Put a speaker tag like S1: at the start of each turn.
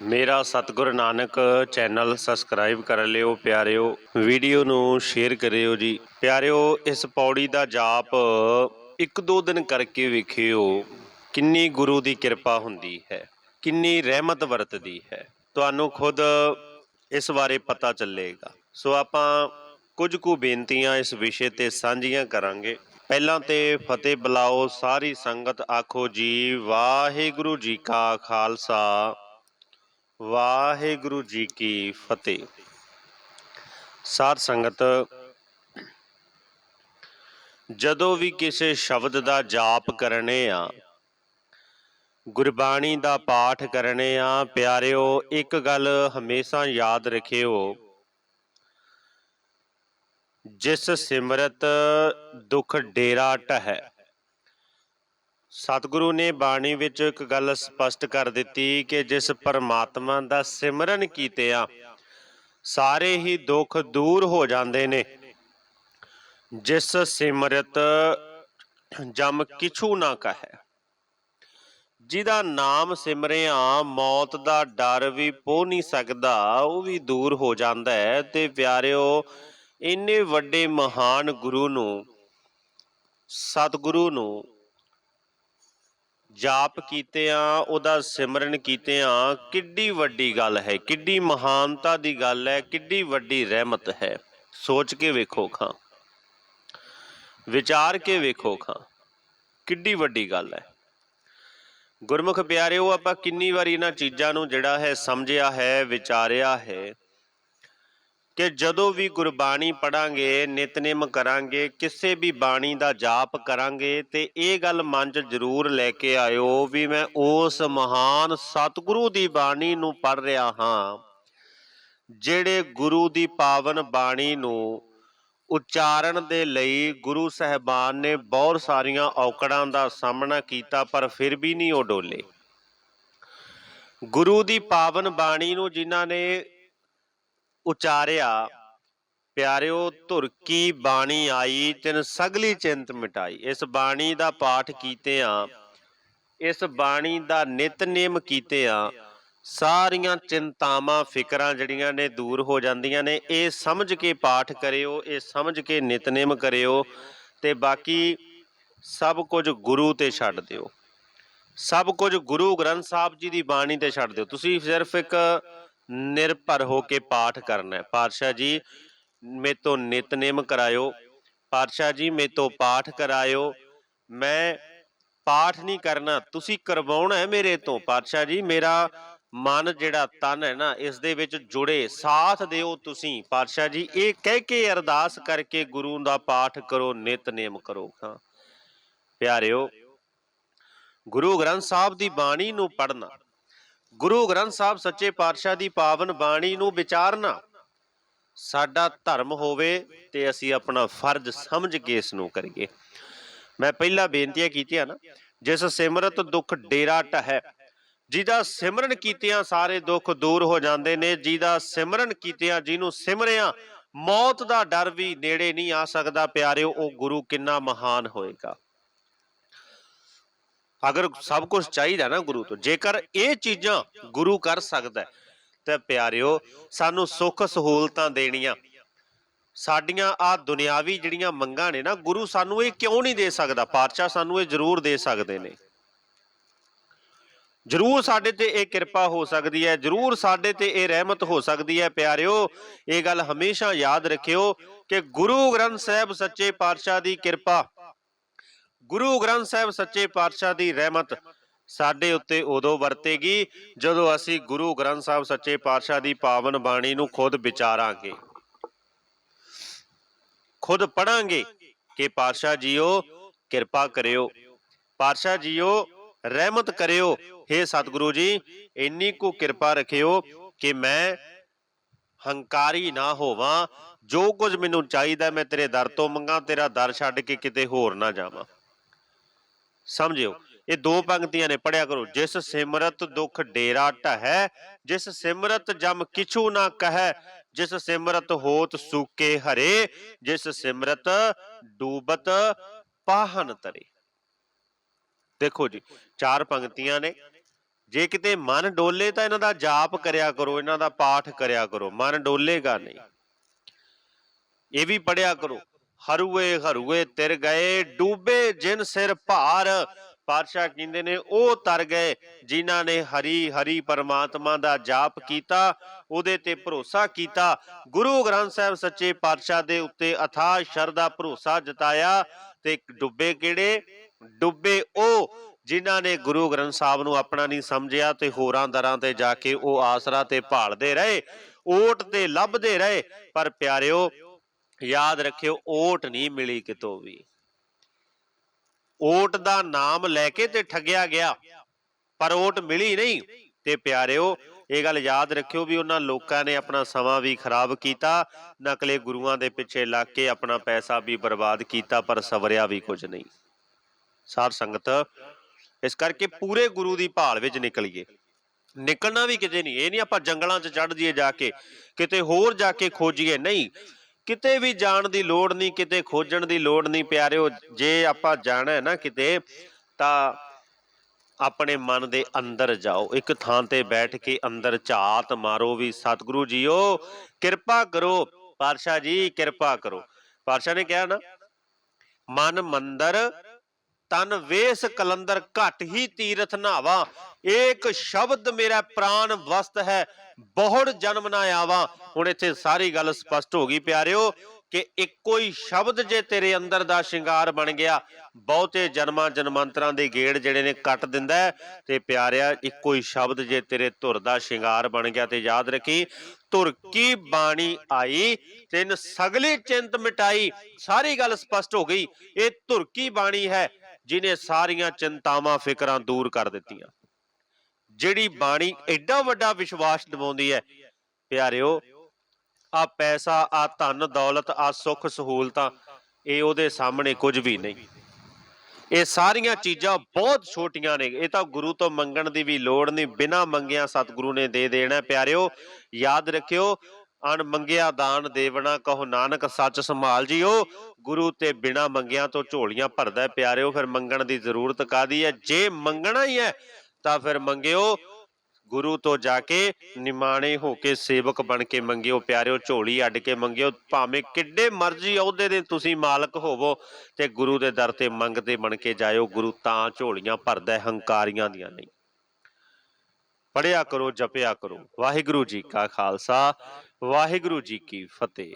S1: ਮੇਰਾ ਸਤਿਗੁਰ Nanak channel subscribe ਕਰ ਲਿਓ ਪਿਆਰਿਓ ਵੀਡੀਓ ਨੂੰ ਸ਼ੇਅਰ ਕਰਿਓ ਜੀ। ਪਿਆਰਿਓ, ਇਸ ਪੌੜੀ ਦਾ ਜਾਪ ਇੱਕ ਦੋ ਦਿਨ ਕਰਕੇ ਵੇਖਿਓ, ਕਿੰਨੀ ਗੁਰੂ ਦੀ ਕਿਰਪਾ ਹੁੰਦੀ ਹੈ, ਕਿੰਨੀ ਰਹਿਮਤ ਵਰਤਦੀ ਹੈ। ਤੁਹਾਨੂੰ ਖੁਦ ਇਸ ਬਾਰੇ ਪਤਾ ਚੱਲੇਗਾ। ਸੋ ਆਪਾਂ ਕੁਝ ਕੁ ਬੇਨਤੀਆਂ ਇਸ ਵਿਸ਼ੇ ਤੇ ਸਾਂਝੀਆਂ ਕਰਾਂਗੇ। ਪਹਿਲਾਂ ਤੇ ਫਤਿਹ ਬੁਲਾਓ, ਸਾਰੀ ਸੰਗਤ ਆਖੋ ਜੀ, ਵਾਹਿਗੁਰੂ ਜੀ ਕਾ ਖਾਲਸਾ। ਵਾਹਿਗੁਰੂ ਜੀ ਕੀ ਫਤਿਹ। ਸਾਧ ਸੰਗਤ, ਜਦੋਂ ਵੀ ਕਿਸੇ ਸ਼ਬਦ ਦਾ ਜਾਪ ਕਰਨੇ ਆ, ਗੁਰਬਾਣੀ ਦਾ ਪਾਠ ਕਰਨੇ ਆ, ਪਿਆਰਿਓ, ਇੱਕ ਗੱਲ ਹਮੇਸ਼ਾ ਯਾਦ ਰੱਖਿਓ। ਜਿਸ ਸਿਮਰਤ ਦੁਖ ਡੇਰਾ ਟਹਿ ਸਤਿਗੁਰੂ ਨੇ ਬਾਣੀ ਵਿੱਚ ਇੱਕ ਗੱਲ ਸਪਸ਼ਟ ਕਰ ਦਿੱਤੀ ਕਿ ਜਿਸ ਪਰਮਾਤਮਾ ਦਾ ਸਿਮਰਨ ਕੀਤੇ ਆ ਸਾਰੇ ਹੀ ਦੁੱਖ ਦੂਰ ਹੋ ਜਾਂਦੇ ਨੇ। ਜਿਸ ਸਿਮਰਤ ਜਮ ਕਿਛੂ ਨਾ ਕਹੈ। ਜਿਹਦਾ ਨਾਮ ਸਿਮਰਿਆ, ਮੌਤ ਦਾ ਡਰ ਵੀ ਪੋ ਨਹੀਂ ਸਕਦਾ, ਉਹ ਵੀ ਦੂਰ ਹੋ ਜਾਂਦਾ ਹੈ। ਤੇ ਪਿਆਰਿਓ, ਇੰਨੇ ਵੱਡੇ ਮਹਾਨ ਗੁਰੂ ਨੂੰ, ਸਤਿਗੁਰੂ ਨੂੰ ਜਾਪ ਕੀਤਿਆਂ ਉਹਦਾ ਸਿਮਰਨ ਕੀਤਿਆਂ ਕਿੱਡੀ ਵੱਡੀ ਗੱਲ ਹੈ, ਕਿੱਡੀ ਮਹਾਨਤਾ ਦੀ ਗੱਲ ਹੈ, ਕਿੱਡੀ ਵੱਡੀ ਰਹਿਮਤ ਹੈ। ਸੋਚ ਕੇ ਵੇਖੋ ਖਾਂ, ਵਿਚਾਰ ਕੇ ਵੇਖੋ ਖਾਂ, ਕਿੱਡੀ ਵੱਡੀ ਗੱਲ ਹੈ। ਗੁਰਮੁਖ ਪਿਆਰਿਓ, ਆਪਾਂ ਕਿੰਨੀ ਵਾਰੀ ਇਹਨਾਂ ਚੀਜ਼ਾਂ ਨੂੰ ਜਿਹੜਾ ਹੈ ਸਮਝਿਆ ਹੈ, ਵਿਚਾਰਿਆ ਹੈ ਕਿ ਜਦੋਂ ਵੀ ਗੁਰਬਾਣੀ ਪੜਾਂਗੇ ਨਿਤਨੇਮ ਕਰਾਂਗੇ, ਕਿਸੇ ਵੀ ਬਾਣੀ ਦਾ ਜਾਪ ਕਰਾਂਗੇ, ਤੇ ਇਹ ਗੱਲ ਮਨ 'ਚ ਜ਼ਰੂਰ ਲੈ ਕੇ ਆਇਓ ਵੀ ਮੈਂ ਉਸ ਮਹਾਨ ਸਤਿਗੁਰੂ ਦੀ ਬਾਣੀ ਨੂੰ ਪੜ ਰਿਹਾ ਹਾਂ, ਜਿਹੜੇ ਗੁਰੂ ਦੀ ਪਾਵਨ ਬਾਣੀ ਨੂੰ ਉਚਾਰਨ ਦੇ ਲਈ ਗੁਰੂ ਸਹਿਬਾਨ ਨੇ ਬਹੁਤ ਸਾਰੀਆਂ ਔਕੜਾਂ ਦਾ ਸਾਹਮਣਾ ਕੀਤਾ, ਪਰ ਫਿਰ ਵੀ ਨਹੀਂ ਉਹ ਡੋਲੇ। ਗੁਰੂ ਦੀ ਪਾਵਨ ਬਾਣੀ ਨੂੰ ਜਿਨ੍ਹਾਂ ਨੇ ਉਚਾਰਿਆ, ਪਿਆਰਿਓ, ਧੁਰ ਕੀ ਬਾਣੀ ਆਈ, ਤਿਨ ਸਗਲੀ ਚਿੰਤ ਮਿਟਾਈ। ਇਸ ਬਾਣੀ ਦਾ ਪਾਠ ਕੀਤਿਆਂ, ਇਸ ਬਾਣੀ ਦਾ ਨਿਤਨੇਮ ਕੀਤਿਆਂ, ਸਾਰੀਆਂ ਚਿੰਤਾਵਾਂ, ਫਿਕਰਾਂ ਜਿਹੜੀਆਂ ਨੇ ਦੂਰ ਹੋ ਜਾਂਦੀਆਂ ਨੇ, ਇਹ ਸਮਝ ਕੇ ਪਾਠ ਕਰਿਓ, ਇਹ ਸਮਝ ਕੇ ਨਿਤਨੇਮ ਕਰਿਓ ਤੇ ਬਾਕੀ ਸਭ ਕੁਝ ਗੁਰੂ ਤੇ ਛੱਡ ਦਿਓ। ਸਭ ਕੁਝ ਗੁਰੂ ਗ੍ਰੰਥ ਸਾਹਿਬ ਜੀ ਦੀ ਬਾਣੀ ਤੇ ਛੱਡ ਦਿਓ। ਤੁਸੀਂ ਸਿਰਫ ਇੱਕ ਨਿਰਭਰ ਹੋ ਕੇ ਪਾਠ ਕਰਨਾ ਹੈ। ਪਾਤਸ਼ਾਹ ਜੀ ਮੇ ਤੋਂ ਨਿਤਨੇਮ ਕਰਾਇਓ। ਪਾਤਸ਼ਾਹ ਜੀ ਮੇ ਤੋਂ ਪਾਠ ਕਰਾਇਓ। ਮੈਂ ਪਾਠ ਨਹੀਂ ਕਰਨਾ, ਤੁਸੀਂ ਕਰਵਾਉਣਾ ਹੈ ਮੇਰੇ ਤੋਂ। ਪਾਤਸ਼ਾਹ ਜੀ, ਮੇਰਾ ਮਨ ਜਿਹੜਾ ਤਨ ਹੈ ਨਾ, ਇਸ ਦੇ ਵਿੱਚ ਜੁੜੇ, ਸਾਥ ਦਿਓ ਤੁਸੀਂ। ਪਾਤਸ਼ਾਹ ਜੀ, ਇਹ ਕਹਿ ਕੇ ਅਰਦਾਸ ਕਰਕੇ ਗੁਰੂ ਦਾ ਪਾਠ ਕਰੋ, ਨਿਤਨੇਮ ਕਰੋ। ਹਾਂ। ਪਿਆਰਿਓ, ਗੁਰੂ ਗ੍ਰੰਥ ਸਾਹਿਬ ਦੀ ਬਾਣੀ ਨੂੰ ਪੜ੍ਹਨਾ। ਗੁਰੂ ਗ੍ਰੰਥ ਸਾਹਿਬ ਸੱਚੇ ਪਾਤਸ਼ਾਹ ਦੀ ਪਾਵਨ ਬਾਣੀ ਨੂੰ ਵਿਚਾਰਨਾ ਸਾਡਾ ਧਰਮ ਹੋਵੇ ਤੇ ਅਸੀਂ ਆਪਣਾ ਫਰਜ਼ ਸਮਝ ਕੇ ਇਸ ਨੂੰ ਕਰੀਏ। ਮੈਂ ਪਹਿਲਾਂ ਬੇਨਤੀਆਂ ਕੀਤੀਆਂ ਨਾ, ਜਿਸ ਸਿਮਰਤ ਦੁੱਖ ਡੇਰਾ ਟਹੈ, ਜਿਹਦਾ ਸਿਮਰਨ ਕੀਤਿਆਂ ਸਾਰੇ ਦੁੱਖ ਦੂਰ ਹੋ ਜਾਂਦੇ ਨੇ, ਜਿਹਦਾ ਸਿਮਰਨ ਕੀਤਿਆਂ, ਜਿਹਨੂੰ ਸਿਮਰਿਆ, ਮੌਤ ਦਾ ਡਰ ਵੀ ਨੇੜੇ ਨਹੀਂ ਆ ਸਕਦਾ, ਪਿਆਰਿਓ, ਉਹ ਗੁਰੂ ਕਿੰਨਾ ਮਹਾਨ ਹੋਏਗਾ। ਅਗਰ ਸਭ ਕੁਝ ਚਾਹੀਦਾ ਨਾ ਗੁਰੂ ਤੋਂ ਜੇਕਰ ਇਹ ਚੀਜ਼ਾਂ ਗੁਰੂ ਕਰ ਸਕਦਾ ਹੈ, ਤੇ ਪਿਆਰਿਓ ਸਾਨੂੰ ਸੁੱਖ ਸਹੂਲਤਾਂ ਦੇਣੀਆਂ। ਸਾਡੀਆਂ ਆ ਦੁਨਿਆਵੀ ਜਿਹੜੀਆਂ ਮੰਗਾਂ ਨੇ ਨਾ ਗੁਰੂ ਸਾਨੂੰ ਇਹ ਕਿਉਂ ਨਹੀਂ ਦੇ ਸਕਦਾ? ਪਾਤਸ਼ਾਹ ਸਾਨੂੰ ਇਹ ਜ਼ਰੂਰ ਦੇ ਸਕਦੇ ਨੇ। ਜ਼ਰੂਰ ਸਾਡੇ ਤੇ ਇਹ ਕਿਰਪਾ ਹੋ ਸਕਦੀ ਹੈ ਜ਼ਰੂਰ ਸਾਡੇ ਤੇ ਇਹ ਰਹਿਮਤ ਹੋ ਸਕਦੀ ਹੈ ਪਿਆਰਿਓ ਇਹ ਗੱਲ ਹਮੇਸ਼ਾ ਯਾਦ ਰੱਖਿਓ ਕਿ ਗੁਰੂ ਗ੍ਰੰਥ ਸਾਹਿਬ ਸੱਚੇ ਪਾਤਸ਼ਾਹ ਦੀ ਕਿਰਪਾ ਗੁਰੂ ਗ੍ਰੰਥ ਸਾਹਿਬ ਸੱਚੇ ਪਾਤਸ਼ਾਹ ਦੀ ਰਹਿਮਤ ਸਾਡੇ ਉੱਤੇ ਉਦੋਂ ਵਰਤੇਗੀ ਜਦੋਂ ਅਸੀਂ ਗੁਰੂ ਗ੍ਰੰਥ ਸਾਹਿਬ ਸੱਚੇ ਪਾਤਸ਼ਾਹ ਦੀ ਪਾਵਨ ਬਾਣੀ ਨੂੰ ਖੁਦ ਵਿਚਾਰਾਂਗੇ। ਖੁਦ ਪੜਾਂਗੇ ਕਿ ਪਾਤਸ਼ਾਹ ਜੀਓ, ਕਿਰਪਾ ਕਰਿਓ। ਪਾਤਸ਼ਾਹ ਜੀਓ, ਰਹਿਮਤ ਕਰਿਓ। हे ਸਤਿਗੁਰੂ ਜੀ, ਇੰਨੀ ਕੁ ਕਿਰਪਾ ਰੱਖਿਓ ਕਿ ਮੈਂ ਹੰਕਾਰੀ ਨਾ ਹੋਵਾਂ। ਜੋ ਕੁਝ ਮੈਨੂੰ ਚਾਹੀਦਾ ਮੈਂ ਤੇਰੇ ਦਰ ਤੋਂ ਮੰਗਾ, ਤੇਰਾ ਦਰ ਛੱਡ ਕੇ ਕਿਤੇ ਹੋਰ ਨਾ ਜਾਵਾਂ। ਸਮਝਿਓ। ਇਹ ਦੋ ਪੰਕਤੀਆਂ ਨੇ ਪੜਿਆ ਕਰੋ। ਜਿਸ ਸਿਮਰਤ ਦੁਖ ਡੇਰਾ ਢਹੈ, ਜਿਸ ਸਿਮਰਤ ਜਮ ਕਿਛੂ ਨਾ ਕਹੈ, ਜਿਸ ਸਿਮਰਤ ਹੋਤ ਸੂਕੇ ਹਰੇ, ਜਿਸ ਸਿਮਰਤ ਡੂਬਤ ਪਾਹਨ ਤਰੇ। ਦੇਖੋ ਜੀ, ਚਾਰ ਪੰਕਤੀਆਂ ਨੇ। ਜੇ ਕਿਤੇ ਮਨ ਡੋਲੇ ਤਾਂ ਇਹਨਾਂ ਦਾ ਜਾਪ ਕਰਿਆ ਕਰੋ, ਇਹਨਾਂ ਦਾ ਪਾਠ ਕਰਿਆ ਕਰੋ। ਮਨ ਡੋਲੇਗਾ ਨਹੀਂ। ਇਹ ਵੀ ਪੜਿਆ ਕਰੋ। ਹਰੂਏ ਹਰੂਏ ਤਿਰ ਗਏ, ਡੂਬੇ ਜਿਨ ਸਿਰ ਭਾਰ। ਪਾਤਸ਼ਾਹ ਕਹਿੰਦੇ ਨੇ, ਉਹ ਤਰ ਗਏ ਜਿਨ੍ਹਾਂ ਨੇ ਹਰੀ ਹਰੀ ਪਰਮਾਤਮਾ ਦਾ ਜਾਪ ਕੀਤਾ, ਉਹਦੇ ਤੇ ਭਰੋਸਾ ਕੀਤਾ। ਗੁਰੂ ਗ੍ਰੰਥ ਸਾਹਿਬ ਸੱਚੇ ਪਾਤਸ਼ਾਹ ਦੇ ਉੱਤੇ ਅਥਾਹ ਸ਼ਰਧਾ ਭਰੋਸਾ ਜਤਾਇਆ ਤੇ ਡੁੱਬੇ ਕਿਹੜੇ? ਡੁੱਬੇ ਉਹ ਜਿਨ੍ਹਾਂ ਨੇ ਗੁਰੂ ਗ੍ਰੰਥ ਸਾਹਿਬ ਨੂੰ ਆਪਣਾ ਨਹੀਂ ਸਮਝਿਆ ਤੇ ਹੋਰਾਂ ਦਰਾਂ ਤੇ ਜਾ ਕੇ ਉਹ ਆਸਰਾ ਤੇ ਭਾਲਦੇ ਰਹੇ, ਓਟ ਤੇ ਲੱਭਦੇ ਰਹੇ। ਪਰ ਪਿਆਰਿਓ ਯਾਦ ਰੱਖਿਓ, ਓਟ ਨਹੀਂ ਮਿਲੀ ਕਿਤੋਂ ਵੀ। ਓਟ ਦਾ ਨਾਮ ਲੈ ਕੇ ਤੇ ਠੱਗਿਆ ਗਿਆ, ਪਰ ਓਟ ਮਿਲੀ ਨਹੀਂ। ਤੇ ਪਿਆਰਿਓ, ਇਹ ਗੱਲ ਯਾਦ ਰੱਖਿਓ ਵੀ ਉਹਨਾਂ ਲੋਕਾਂ ਨੇ ਆਪਣਾ ਸਮਾਂ ਵੀ ਖਰਾਬ ਕੀਤਾ, ਨਕਲੇ ਗੁਰੂਆਂ ਦੇ ਪਿੱਛੇ ਲੱਗ ਕੇ ਆਪਣਾ ਪੈਸਾ ਵੀ ਬਰਬਾਦ ਕੀਤਾ, ਪਰ ਸਵਰਿਆ ਵੀ ਕੁਝ ਨਹੀਂ। ਸਾਰ ਸੰਗਤ, ਇਸ ਕਰਕੇ ਪੂਰੇ ਗੁਰੂ ਦੀ ਭਾਲ ਵਿੱਚ ਨਿਕਲੀਏ। ਨਿਕਲਣਾ ਵੀ ਕਿਤੇ ਨਹੀਂ, ਇਹ ਨਹੀਂ ਆਪਾਂ ਜੰਗਲਾਂ 'ਚ ਚੜ ਜਾਈਏ ਜਾ ਕੇ, ਕਿਤੇ ਹੋਰ ਜਾ ਕੇ ਖੋਜੀਏ। ਨਹੀਂ ਕਿਤੇ ਵੀ ਜਾਣ ਦੀ ਲੋੜ ਨਹੀਂ, ਕਿਤੇ ਖੋਜਣ ਦੀ ਲੋੜ ਨਹੀਂ ਪਿਆਰਿਓ, ਜੇ ਆਪਾਂ ਜਾਣਾ ਹੈ ਨਾ ਕਿਤੇ, ਤਾਂ ਆਪਣੇ ਮਨ ਦੇ ਅੰਦਰ ਜਾਓ। ਇੱਕ ਥਾਂ ਤੇ ਬੈਠ ਕੇ ਅੰਦਰ ਝਾਤ ਮਾਰੋ ਵੀ, ਸਤਿਗੁਰੂ ਜੀਓ, ਕਿਰਪਾ ਕਰੋ। ਪਾਤਸ਼ਾਹ ਜੀ, ਕਿਰਪਾ ਕਰੋ। ਪਾਤਸ਼ਾਹ ਨੇ ਕਿਹਾ ਨਾ, ਮਨ ਮੰਦਰ ਤਨ ਵੇਸ ਕਲੰਦਰ ਘਟ ਹੀ ਤੀਰਥ ਨਾਵਾ। ਏਕ ਸ਼ਬਦ ਮੇਰਾ ਪ੍ਰਾਨ ਵਸਤ ਹੈ, ਬਹੁੜ ਜਨਮ ਨਾ ਆਵਾ। ਹੁਣ ਇੱਥੇ ਸਾਰੀ ਗੱਲ ਸਪਸ਼ਟ ਹੋ ਗਈ ਪਿਆਰਿਓ ਕਿ ਇੱਕੋ ਹੀ ਸ਼ਬਦ ਜੇ ਤੇਰੇ ਅੰਦਰ ਦਾ ਸ਼ਿੰਗਾਰ ਬਣ ਗਿਆ, ਬਹੁਤੇ ਜਨਮਾਂ ਜਨਮਾਂਤਰਾਂ ਦੇ ਗੇੜ ਜਿਹੜੇ ਨੇ ਕੱਟ ਦਿੰਦਾ ਤੇ ਪਿਆਰਿਆ, ਇੱਕੋ ਹੀ ਸ਼ਬਦ ਜੇ ਤੇਰੇ ਧੁਰ ਦਾ ਸ਼ਿੰਗਾਰ ਬਣ ਗਿਆ ਤੇ ਯਾਦ ਰੱਖੀ, ਧੁਰ ਕੀ ਬਾਣੀ ਆਈ, ਤਿੰਨ ਸਗਲੀ ਚਿੰਤ ਮਿਟਾਈ, ਸਾਰੀ ਗੱਲ ਸਪਸ਼ਟ ਹੋ ਗਈ, ਇਹ ਧੁਰ ਕੀ ਬਾਣੀ ਹੈ? ਜਿਨੇ ਸਾਰੀਆਂ ਚਿੰਤਾਵਾਂ, ਫਿਕਰਾਂ ਦੂਰ ਕਰ ਦਿੱਤੀਆਂ। ਜਿਹੜੀ ਬਾਣੀ ਐਡਾ ਵੱਡਾ ਵਿਸ਼ਵਾਸ ਦਿਵਾਉਂਦੀ ਹੈ, ਪਿਆਰਿਓ, ਆ ਪੈਸਾ, ਆ ਧਨ, ਦੌਲਤ, ਆ ਸੁੱਖ ਸਹੂਲਤਾਂ, ਇਹ ਉਹਦੇ ਸਾਹਮਣੇ ਕੁਝ ਵੀ ਨਹੀਂ। ਇਹ ਸਾਰੀਆਂ ਚੀਜ਼ਾਂ ਬਹੁਤ ਛੋਟੀਆਂ ਨੇ। ਇਹ ਤਾਂ ਗੁਰੂ ਤੋਂ ਮੰਗਣ ਦੀ ਵੀ ਲੋੜ ਨਹੀਂ। ਬਿਨਾਂ ਮੰਗਿਆ ਸਤਿਗੁਰੂ ਨੇ ਦੇ ਦੇਣਾ। ਪਿਆਰਿਓ, ਯਾਦ ਰੱਖਿਓ ਅਣ ਮੰਗਿਆ ਦਾਨ ਦੇਵਣਾ, ਕਹੋ ਨਾਨਕ ਸੱਚ ਸੰਭਾਲ ਜੀਓ। ਗੁਰੂ ਤੇ ਬਿਨਾਂ ਮੰਗਿਆਂ ਤੋਂ ਝੋਲੀਆਂ ਭਰਦਾ ਹੈ ਪਿਆਰਿਓ, ਫਿਰ ਮੰਗਣ ਦੀ ਜ਼ਰੂਰਤ ਕਾਦੀ ਹੈ? ਜੇ ਮੰਗਣਾ ਹੀ ਹੈ, ਤਾਂ ਫਿਰ ਮੰਗਿਓ। ਗੁਰੂ ਤੋਂ ਜਾ ਕੇ ਨਿਮਾਣੇ ਹੋ ਕੇ ਸੇਵਕ ਬਣ ਕੇ ਮੰਗਿਓ। ਪਿਆਰਿਓ, ਝੋਲੀ ਅੱਡ ਕੇ ਮੰਗਿਓ। ਭਾਵੇਂ ਕਿੱਡੇ ਮਰਜ਼ੀ ਅਹੁਦੇ ਦੇ ਤੁਸੀਂ ਮਾਲਕ ਹੋਵੋ ਤੇ ਗੁਰੂ ਦੇ ਦਰ ਤੇ ਮੰਗਦੇ ਬਣ ਕੇ ਜਾਇਓ। ਗੁਰੂ ਤਾਂ ਝੋਲੀਆਂ ਭਰਦਾ ਹੰਕਾਰੀਆਂ ਦੀਆਂ ਨਹੀਂ। ਪੜਿਆ ਕਰੋ ਜਪਿਆ ਕਰੋ। ਵਾਹਿਗੁਰੂ ਜੀ ਕਾ ਖਾਲਸਾ ਵਾਹਿਗੁਰੂ ਜੀ ਕੀ ਫਤਿਹ।